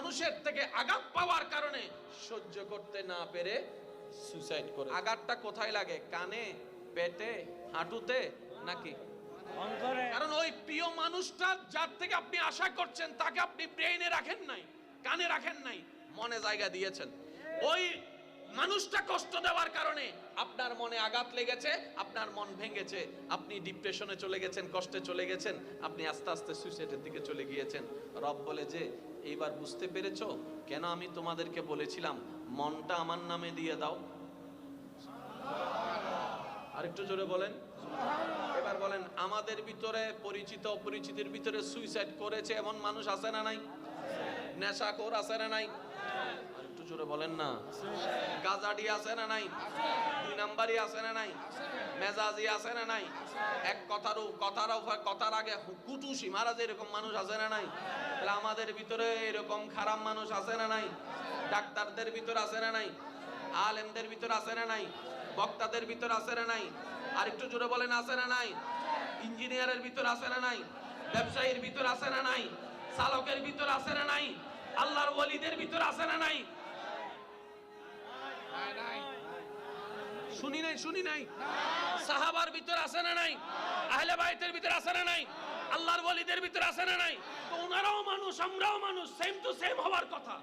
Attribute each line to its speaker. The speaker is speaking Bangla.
Speaker 1: মানুষের থেকে আঘাত পাওয়ার কারণে সহ্য করতে না পেরে সুসাইড করে আঘাতটা কোথায় লাগে? কানে পেটে হাঁটুতে নাকি? কারণ ওই প্রিয় মানুষটা যার থেকে আপনি আশা করছেন তাকে আপনি ব্রেইনে রাখেন নাই কানে রাখেন নাই মনে জায়গা দিয়েছেন। ওই মানুষটা কষ্ট দেওয়ার কারণে আপনার মনে আঘাত লেগেছে আপনার মন ভেঙেছে আপনি ডিপ্রেশনে চলে গেছেন কষ্টে চলে গেছেন আপনি আস্তে আস্তে সুইসাইডের দিকে চলে গিয়েছেন। রব বলে যে এইবার বুঝতে পেরেছ? কেন আমি তোমাদেরকে বলেছিলাম, মনটা আমার নামে দিয়ে দাও? আরেকটু জোরে বলেন। এবার বলেন, আমাদের ভিতরে পরিচিত অপরিচিতের ভিতরে সুইসাইড করেছে এমন মানুষ আছে না নাই? নেশাখোর আছে না নাই একটু জোরে বলেন না গাজাডি আছে না নাই দুই আছে না নাই মেজাজি আছে না নাই এক কথার কথার কথার আগে কুটুসি মারা যে এরকম মানুষ আছে না নাই তাহলে আমাদের ভিতরে এরকম খারাপ মানুষ আছে না নাই ডাক্তারদের ভিতর আছে না নাই আলেমদের ভিতর আছে না নাই বক্তাদের ভিতর আছে না নাই আর একটু জোরে বলেন আছে না নাই ইঞ্জিনিয়ারের ভিতর আছে না নাই ব্যবসায়ীর ভিতর আছে না নাই চালকের ভিতর আছে না নাই? আল্লাহর ওলিদের ভিতর আছে না নাই? শুনি নাই শুনি নাই? সাহাবার ভিতর আছে না নাই? আহলে বাইতের ভিতর আছে না নাই? আল্লাহর ওলিদের ভিতর আছে না নাই? তো ওনারাও মানুষ, আমরাও মানুষ সেম টু সেম হওয়ার কথা।